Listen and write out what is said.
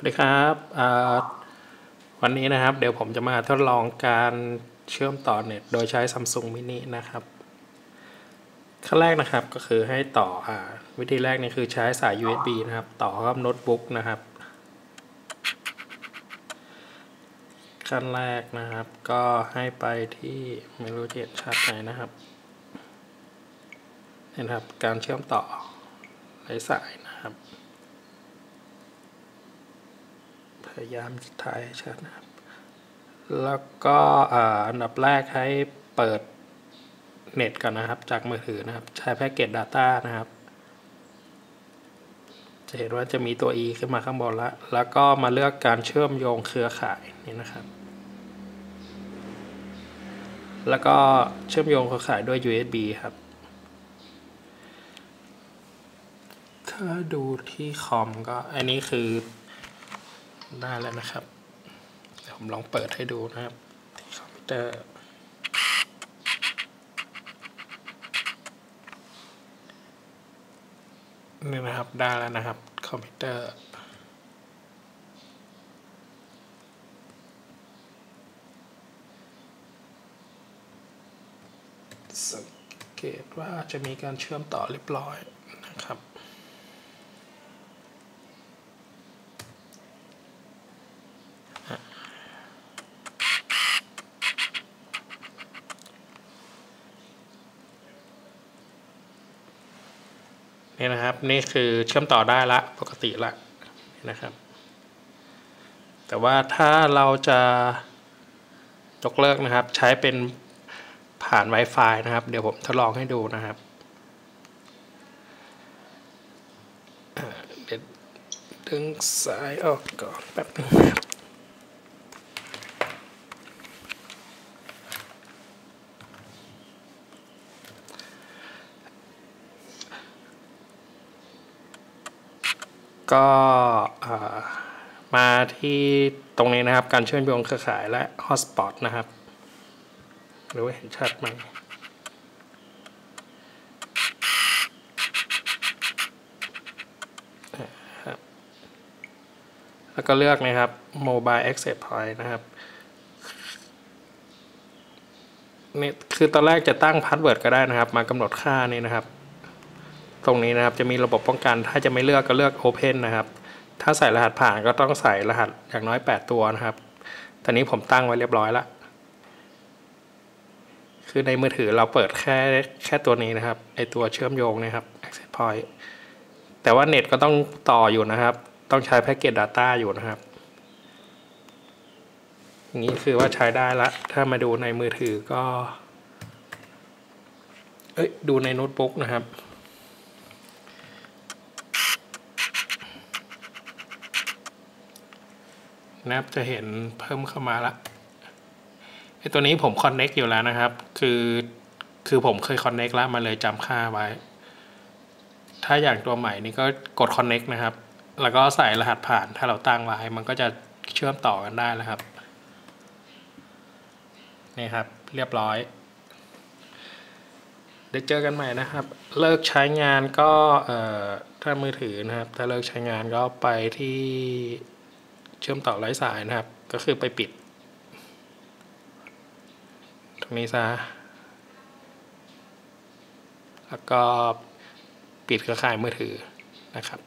วัสดีครับวันนี้นะครับ เดี๋ยวผมจะมาทดลองการเชื่อมต่อเน็ต โดยใช้ Samsung mini นะครับ ขั้นแรกนะครับก็คือให้ต่ออวิธีแรกนี่คือใช้สาย USB นะครับ ต่อกับโน้ตบุ๊กนะครับ ขั้นแรกนะครับ ก็ให้ไปที่ไม่รู้จะเห็นชัดไหนนะครับนี่นะครับ การเชื่อมต่อไร้สายนะครับ พยายามถ่ายชัดนะครับ แล้วก็อันดับแรกให้เปิดเน็ตก่อนนะครับ จากมือถือนะครับ ใช้แพ็กเกจ Data นะครับ จะเห็นว่าจะมีตัว e ขึ้นมาข้างบนล้วแล้วก็มาเลือกการเชื่อมโยงเครือข่ายนี่นะครับ แล้วก็เชื่อมโยงเครือข่ายด้วย USB ครับถ้าดูที่คอมก็อันนี้คือ ได้แล้วนะครับ เดี๋ยวผมลองเปิดให้ดูนะครับที่คอมพิวเตอร์นี่นะครับได้แล้วนะครับ คอมพิวเตอร์สังเกตว่าจะมีการเชื่อมต่อเรียบร้อยนะครับ นี่นะครับ นี่คือเชื่อมต่อได้ละปกติละนะครับ แต่ว่าถ้าเราจะยกเลิกนะครับ ใช้เป็นผ่าน Wi-Fi นะครับ เดี๋ยวผมทดลองให้ดูนะครับเดี๋ยวดึงสายออกก่อนแป๊บนึงครับ ก็มาที่ตรงนี้นะครับ การเชื่อมโยงเครือข่ายและ Hotspot นะครับ หรือว่าเห็นชัดไหมแล้วก็เลือกนะครับ Mobile Access Point นะครับนี่คือตอนแรกจะตั้งพาสเวิร์ดก็ได้นะครับ มากำหนดค่านี่นะครับ ตรงนี้นะครับจะมีระบบป้องกัน ถ้าจะไม่เลือกก็เลือก Open นะครับ ถ้าใส่รหัสผ่านก็ต้องใส่รหัสอย่างน้อย 8 ตัวนะครับ ตอนนี้ผมตั้งไว้เรียบร้อยแล้วคือในมือถือเราเปิดแค่แค่ตัวนี้นะครับไอตัวเชื่อมโยงนะครับ access point แต่ว่าเน็ตก็ต้องต่ออยู่นะครับ ต้องใช้แพ็กเกจ Data อยู่นะครับอย่างนี้คือว่าใช้ได้ละถ้ามาดูในมือถือก็ เอ้ยดูในโน้ตบุ๊กนะครับ นะครับจะเห็นเพิ่มเข้ามาละไอตัวนี้ผมคอนเน็กอยู่แล้วนะครับ คือคือผมเคยคอนเน็กแล้วมาเลยจำค่าไว้ ถ้าอย่างตัวใหม่นี่ก็กดคอนเน็กนะครับ แล้วก็ใส่รหัสผ่านถ้าเราตั้งไว้มันก็จะเชื่อมต่อกันได้แล้วครับนี่ครับ เรียบร้อยเดี๋ยวเจอกันใหม่นะครับ เลิกใช้งานก็ถ้ามือถือนะครับ ถ้าเลิกใช้งานก็ไปที่ เชื่อมต่อไร้สายนะครับ ก็คือไปปิด ตรงนี้ซะแล้วก็ปิดเครือข่ายมือถือนะครับ